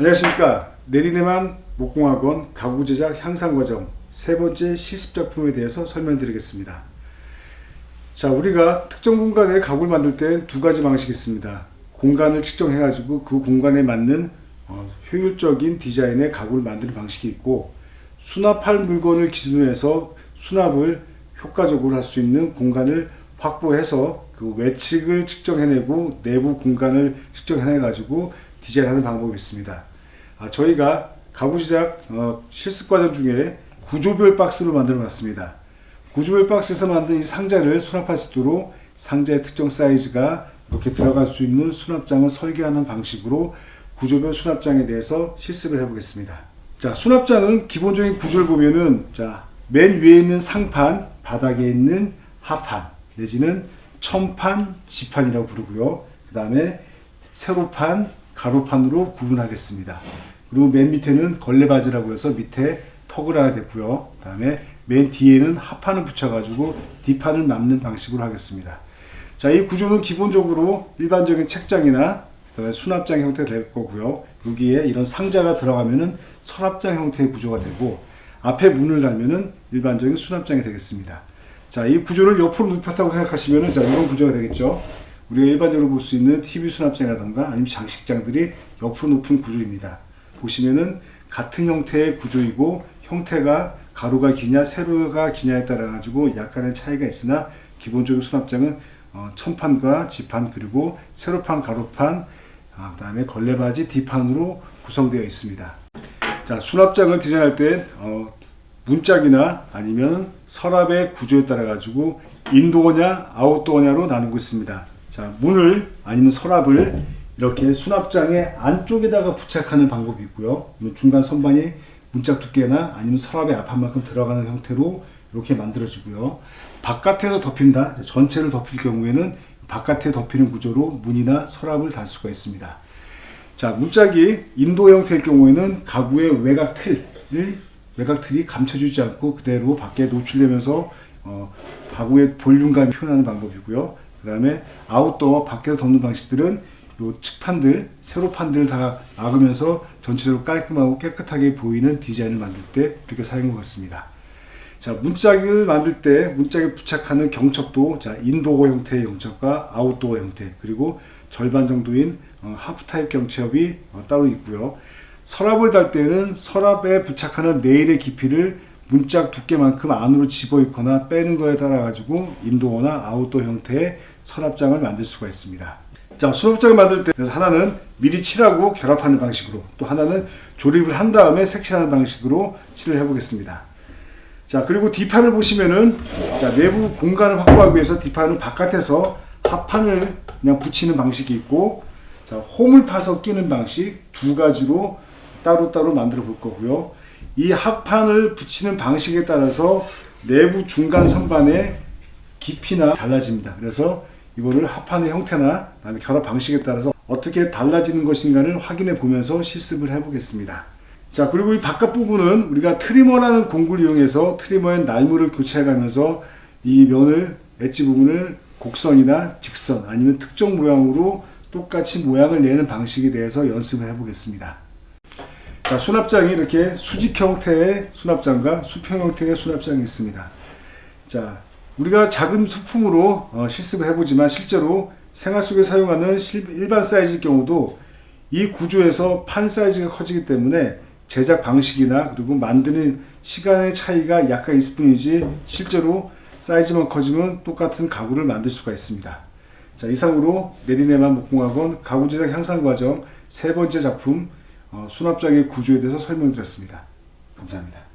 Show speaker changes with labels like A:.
A: 안녕하십니까 내리네만 목공학원 가구 제작 향상 과정 세 번째 실습 작품에 대해서 설명드리겠습니다. 자 우리가 특정 공간에 가구를 만들 때두 가지 방식이 있습니다. 공간을 측정해 가지고 그 공간에 맞는 어, 효율적인 디자인의 가구를 만드는 방식이 있고 수납할 물건을 기준으로 해서 수납을 효과적으로 할 수 있는 공간을 확보해서 그 외측을 측정해내고 내부 공간을 측정해내 가지고 디자인하는 방법이 있습니다. 아, 저희가 가구 제작 어, 실습 과정 중에 구조별 박스로 만들어 놨습니다. 구조별 박스에서 만든 이 상자를 수납할 수 있도록 상자의 특정 사이즈가 이렇게 들어갈 수 있는 수납장을 설계하는 방식으로 구조별 수납장에 대해서 실습을 해보겠습니다. 자, 수납장은 기본적인 구조를 보면은 자, 맨 위에 있는 상판, 바닥에 있는 하판, 내지는 천판, 지판이라고 부르고요. 그 다음에 세로판, 가로판으로 구분하겠습니다. 그리고 맨 밑에는 걸레바지라고 해서 밑에 턱을 하나 댔고요. 그 다음에 맨 뒤에는 하판을 붙여가지고 뒷판을 남는 방식으로 하겠습니다. 자, 이 구조는 기본적으로 일반적인 책장이나 그다음에 수납장 형태 될 거고요. 여기에 이런 상자가 들어가면은 서랍장 형태의 구조가 되고 앞에 문을 달면은 일반적인 수납장이 되겠습니다. 자, 이 구조를 옆으로 눕혔다고 생각하시면은 자, 이런 구조가 되겠죠. 우리가 일반적으로 볼 수 있는 TV 수납장이라든가 아니면 장식장들이 옆으로 높은 구조입니다. 보시면은 같은 형태의 구조이고 형태가 가로가 기냐 세로가 기냐에 따라 가지고 약간의 차이가 있으나 기본적으로 수납장은 어, 천판과 지판 그리고 세로판 가로판 아, 그 다음에 걸레바지 뒷판으로 구성되어 있습니다. 자 수납장을 디자인할 때 어, 문짝이나 아니면 서랍의 구조에 따라 가지고 인도어냐 아웃도어냐로 나누고 있습니다. 자 문을 아니면 서랍을 이렇게 수납장의 안쪽에다가 부착하는 방법이 있고요. 중간 선반이 문짝 두께나 아니면 서랍의 앞판만큼 들어가는 형태로 이렇게 만들어지고요. 바깥에서 덮인다. 전체를 덮일 경우에는 바깥에 덮이는 구조로 문이나 서랍을 달 수가 있습니다. 자, 문짝이 인도 형태일 경우에는 가구의 외곽 틀을 외곽 틀이 감춰주지 않고 그대로 밖에 노출되면서 어, 가구의 볼륨감을 표현하는 방법이고요. 그 다음에 아웃도어 밖에서 덮는 방식들은 요 측판들, 세로판들을 다 막으면서 전체적으로 깔끔하고 깨끗하게 보이는 디자인을 만들 때 이렇게 사용을 했습니다. 자, 문짝을 만들 때 문짝에 부착하는 경첩도 자, 인도어 형태의 경첩과 아웃도어 형태 그리고 절반 정도인 어, 하프 타입 경첩이 어, 따로 있고요. 서랍을 달 때는 서랍에 부착하는 네일의 깊이를 문짝 두께만큼 안으로 집어 있거나 빼는 거에 따라 가지고 인도어나 아웃도어 형태의 서랍장을 만들 수가 있습니다. 자, 수납장을 만들 때 하나는 미리 칠하고 결합하는 방식으로 또 하나는 조립을 한 다음에 색칠하는 방식으로 칠을 해보겠습니다. 자, 그리고 뒷판을 보시면은 자, 내부 공간을 확보하기 위해서 뒷판은 바깥에서 합판을 그냥 붙이는 방식이 있고 자, 홈을 파서 끼는 방식 두 가지로 따로따로 만들어 볼 거고요. 이 합판을 붙이는 방식에 따라서 내부 중간 선반의 깊이나 달라집니다. 그래서 이거를 합판의 형태나 결합 방식에 따라서 어떻게 달라지는 것인가를 확인해 보면서 실습을 해 보겠습니다. 자 그리고 이 바깥 부분은 우리가 트리머라는 공구를 이용해서 트리머의 날물을 교체해 가면서 이 면을 엣지 부분을 곡선이나 직선 아니면 특정 모양으로 똑같이 모양을 내는 방식에 대해서 연습을 해 보겠습니다. 자 수납장이 이렇게 수직 형태의 수납장과 수평 형태의 수납장이 있습니다. 자 우리가 작은 소품으로 어, 실습을 해보지만 실제로 생활 속에 사용하는 실, 일반 사이즈일 경우도 이 구조에서 판 사이즈가 커지기 때문에 제작 방식이나 그리고 만드는 시간의 차이가 약간 있을 뿐이지 실제로 사이즈만 커지면 똑같은 가구를 만들 수가 있습니다. 자 이상으로 내리네만 목공학원 가구 제작 향상 과정 세 번째 작품 어, 수납장의 구조에 대해서 설명드렸습니다. 감사합니다.